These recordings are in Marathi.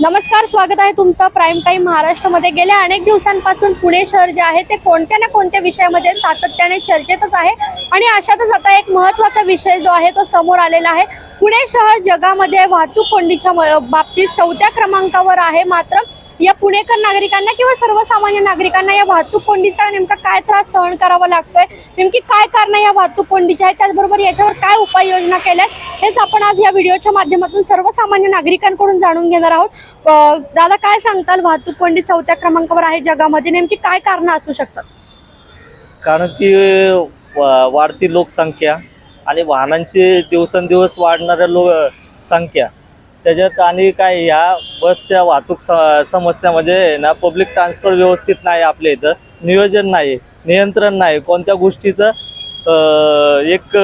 नमस्कार स्वागत आहे तुमचं प्राईम टाईम महाराष्ट्रामध्ये. गेल्या अनेक दिवसांपासून पुणे शहर जे आहे ते कोणत्या ना कोणत्या विषयामध्ये सातत्याने चर्चेतच आहे. आणि अशातच आता एक महत्त्वाचा विषय जो आहे तो समोर आलेला आहे. पुणे शहर जगामध्ये वाहतूक कोंडीच्या म- बाबतीत चौथ्या क्रमांकावर आहे मात्र या पुणेकर नागरिकांना किंवा सर्वसामान्य नागरिकांना या वाहतूक कोंडीचा नेमका काय त्रास सहन करावा लागतोय? नेमकी काय कारण या वाहतूक कोंडीची आहे त्याचबरोबर याच्यावर काय उपाययोजना केल्यात? हेच आपण आज या व्हिडिओच्या माध्यमातून सर्वसामान्य नागरिकांकडून जाणून घेणार आहोत. दादा काय सांगताल? वाहतूक कोंडी चौथ्या क्रमांकावर आहे जगामध्ये. नेमकी काय कारण असू शकतात? कारण की वाढती लोकसंख्या आणि वाहनांची दिवसेंदिवस वाढणाऱ्या लो संख्या त्याच्यात आणि काय ह्या बसच्या वाहतूक स समस्या म्हणजे ना पब्लिक ट्रान्सपोर्ट व्यवस्थित नाही आपल्या इथं नियोजन नाही नियंत्रण नाही कोणत्या गोष्टीचं एक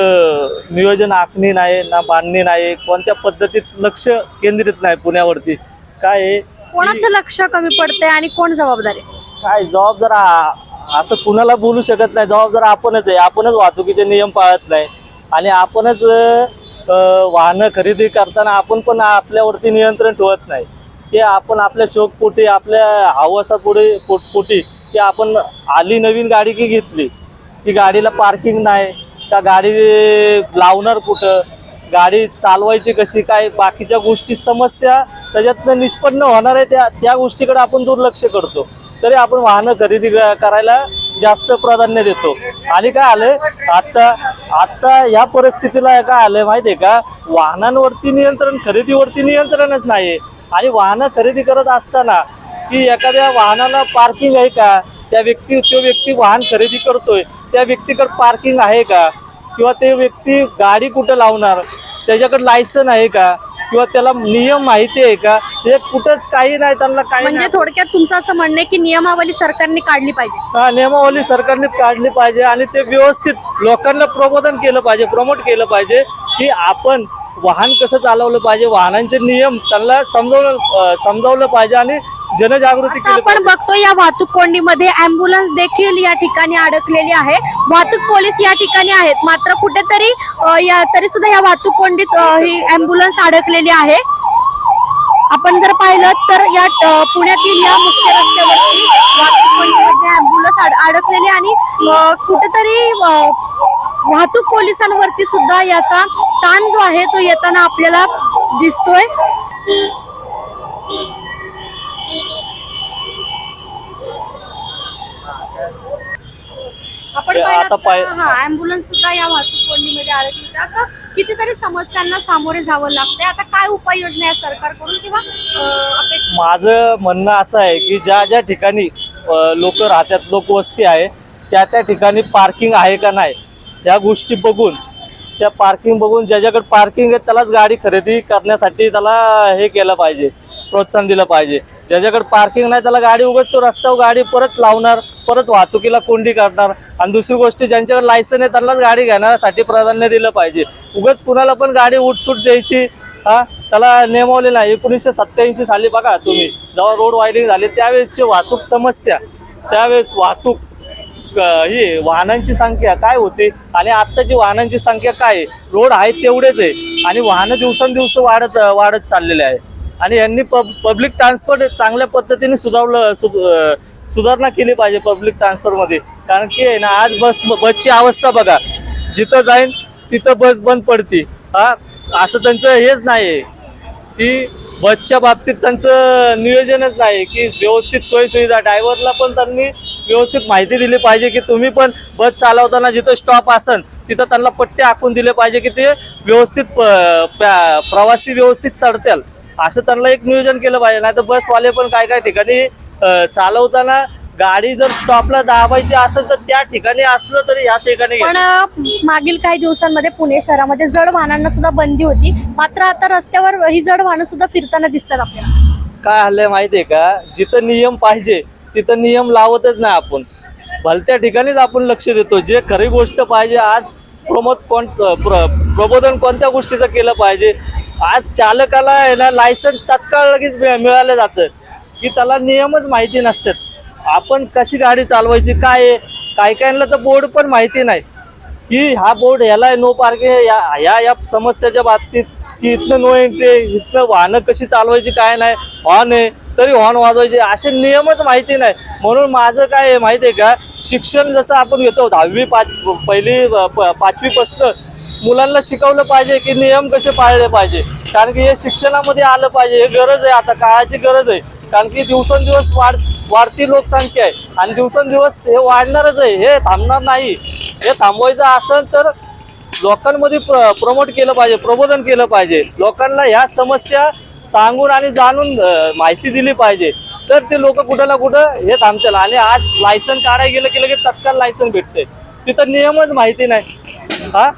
नियोजन आखणी नाही ना बांधणी नाही कोणत्या पद्धतीत लक्ष केंद्रित नाही पुण्यावरती काय कोणाचं लक्ष कमी पडतंय आणि कोण जबाबदार आहे? काय जबाबदार असं कुणाला बोलू शकत नाही जबाबदार आपणच आहे आपणच वाहतुकीचे नियम पाळत नाही आणि आपणच वाहनं खरेदी करताना आपण पण आपल्यावरती नियंत्रण ठेवत नाही. की आपण आपल्या शोकपोटी आपल्या हवासापुढे पोट पोटी की आपण आली नवीन गाडी की घेतली? की गाडीला पार्किंग नाही का गाडी लावणार कुठं? गाडी चालवायची कशी? काय बाकीच्या गोष्टी समस्या त्याच्यातनं निष्पन्न होणार आहे त्या त्या गोष्टीकडे आपण दुर्लक्ष करतो. तरी आपण वाहनं खरेदी क- करायला जास्त प्राधान्य देतो. आणि काय आलं आत्ता आता या परिस्थितीला काय आलंय माहितीये का? वाहनांवरती नियंत्रण खरेदीवरती नियंत्रणच नाही आणि वाहनं खरेदी करत असताना की एखाद्या वाहनाला पार्किंग आहे का? त्या व्यक्ती तो व्यक्ती वाहन खरेदी करतोय. त्या व्यक्तीकडे पार्किंग आहे का? किंवा ते व्यक्ती गाडी कुठं लावणार? त्याच्याकडे लायसन आहे का? किंवा त्याला नियम माहिती आहे का हे कुठंच काही नाही त्यांना काही म्हणजे. थोडक्यात तुमचं असं म्हणणं आहे की नियमावली सरकारने काढली पाहिजे हा, नियमावली सरकारने काढली पाहिजे आणि ते व्यवस्थित लोकांना प्रबोधन केलं पाहिजे प्रमोट केलं पाहिजे की आपण वाहन कसं चालवलं पाहिजे वाहनांचे नियम त्यांना समजवलं समजावलं पाहिजे आणि जनजागृती केली आपण बघतो या वाहतूक कोंडीमध्ये अँब्युलन्स देखील या ठिकाणी अडकलेली आहे. वाहतूक पोलीस या ठिकाणी आहेत. मात्र कुठेतरी या तरी सुद्धा या वाहतूक कोंडीत ही अँब्युलन्स अडकलेली आहे. आपण जर पाहिलं तर या पुण्यातील या मुख्य रस्त्यावरती वाहतूक कोंडीमध्ये अँब्युलन्स अड- अडकलेली आणि कुठेतरी वाहतूक पोलिसांवरती सुद्धा याचा ताण जो आहे तो येताना आपल्याला दिसतोय. आपण ते पाहिलं आता तर, पाय- अँब्युलन्स सुद्धा या वाहतूक कोंडीमध्ये अडकली होती. असं कितीतरी समस्यांना सामोरे जावं लागतंय आता काय उपाययोजना आहे सरकारकडून किंवा अं, माझं म्हणणं असं आहे की ज्या ज्या ठिकाणी लोक राहतात लोकवस्ती आहे त्या त्या ठिकाणी पार्किंग आहे का नाही या गोष्टी बघून त्या पार्किंग बघून ज्याच्याकडे पार्किंग आहे त्यालाच गाडी खरेदी करण्यासाठी त्याला हे केलं पाहिजे प्रोत्साहन दिलं पाहिजे ज्याच्याकडे पार्किंग नाही त्याला गाडी उगाच तो रस्त्यावर गाडी परत लावणार परत वाहतुकीला कोंडी करणार. आणि दुसरी गोष्ट ज्यांच्याकडे लायसन आहे त्यांनाच गाडी घेण्यासाठी प्राधान्य दिलं पाहिजे. उगाच कुणाला पण गाडी उठसूट द्यायची हा? त्याला नियमावली नाही. एकोणीसशे सत्त्याऐंशी साली बघा तुम्ही जेव्हा रोड वायडिंग झाली त्यावेळेसची वाहतूक समस्या त्यावेळेस वाहतूक ही वाहनांची संख्या काय होती आणि आत्ताची वाहनांची संख्या काय आहे? रोड आहेत तेवढेच आहे आणि वाहनं दिवसेंदिवस वाढत वाढत चाललेले आहे. आणि यांनी पब पब्लिक ट्रान्सपोर्ट चांगल्या पद्धतीने सुधारलं सु सुधारणा केली पाहिजे पब्लिक ट्रान्सपोर्टमध्ये कारण की आहे ना आज बस बसची अवस्था बघा. जिथं जाईन तिथं बस बंद पडती. हा असं त्यांचं हेच नाही आहे की बसच्या बाबतीत त्यांचं नियोजनच नाही की व्यवस्थित सोयीसुविधा. ड्रायव्हरला पण त्यांनी व्यवस्थित माहिती दिली पाहिजे की तुम्ही पण बस चालवताना जिथं स्टॉप असन तिथं त्यांना पट्टे आखून दिले पाहिजे की ते व्यवस्थित प्या- प्रवासी व्यवस्थित चढतील. असं त्यांना एक नियोजन केलं पाहिजे नाही तर बसवाले पण काय काय ठिकाणी चालवताना गाडी जर स्टॉपला दाबायची असेल तर त्या ठिकाणी असलं तरी या ठिकाणी पण मागील काही दिवसांमध्ये पुणे शहरामध्ये जड वाहनांना सुद्धा बंदी होती. मात्र आता रस्त्यावर ही जड वाहनं सुद्धा फिरताना दिसतात आपल्याला. काय हल्लंय माहितीये का? जिथं नियम पाहिजे तिथं नियम लावतच नाही आपण. भलत्या ठिकाणीच आपण लक्ष देतो. जे खरी गोष्ट पाहिजे आज प्रमोद कोण प्र प्रबोधन कोणत्या गोष्टीचं केलं पाहिजे? आज चालकाला आहे ना लायसन तात्काळ लगेच मिळालं जातं. की त्याला नियमच माहिती नसतात. आपण कशी गाडी चालवायची काय आहे? काही काहींना तर बोर्ड पण माहिती नाही. की हा बोर्ड ह्याला नो पार्किंग या या या समस्याच्या बाबतीत की इथनं नो एंट्री इथनं वाहनं कशी चालवायची काय नाही हॉर्न आहे तरी हॉर्न वाजवायचे. असे नियमच माहिती नाही. म्हणून माझं काय आहे माहिती आहे का? शिक्षण जसं आपण घेतो दहावी पाच पहिली पाचवीपासनं मुलांना शिकवलं पाहिजे की नियम कसे पाळले पाहिजे. कारण की हे शिक्षणामध्ये आलं पाहिजे हे गरज आहे आता काळाची गरज आहे. कारण की दिवसेंदिवस वाढ वाढती लोकसंख्या आहे. आणि दिवसेंदिवस हे वाढणारच आहे हे थांबणार नाही. हे थांबवायचं असेल तर लोकांमध्ये प्र प्रमोट केलं पाहिजे प्रबोधन केलं पाहिजे. लोकांना ह्या समस्या सांगून आणि जाणून माहिती दिली पाहिजे. तर ते लोक कुठं ना कुठं हे थांबतील. आणि आज लायसन काढायला गेलं की लगेच तत्काळ लायसन भेटते तिथं नियमच माहिती नाही. हा?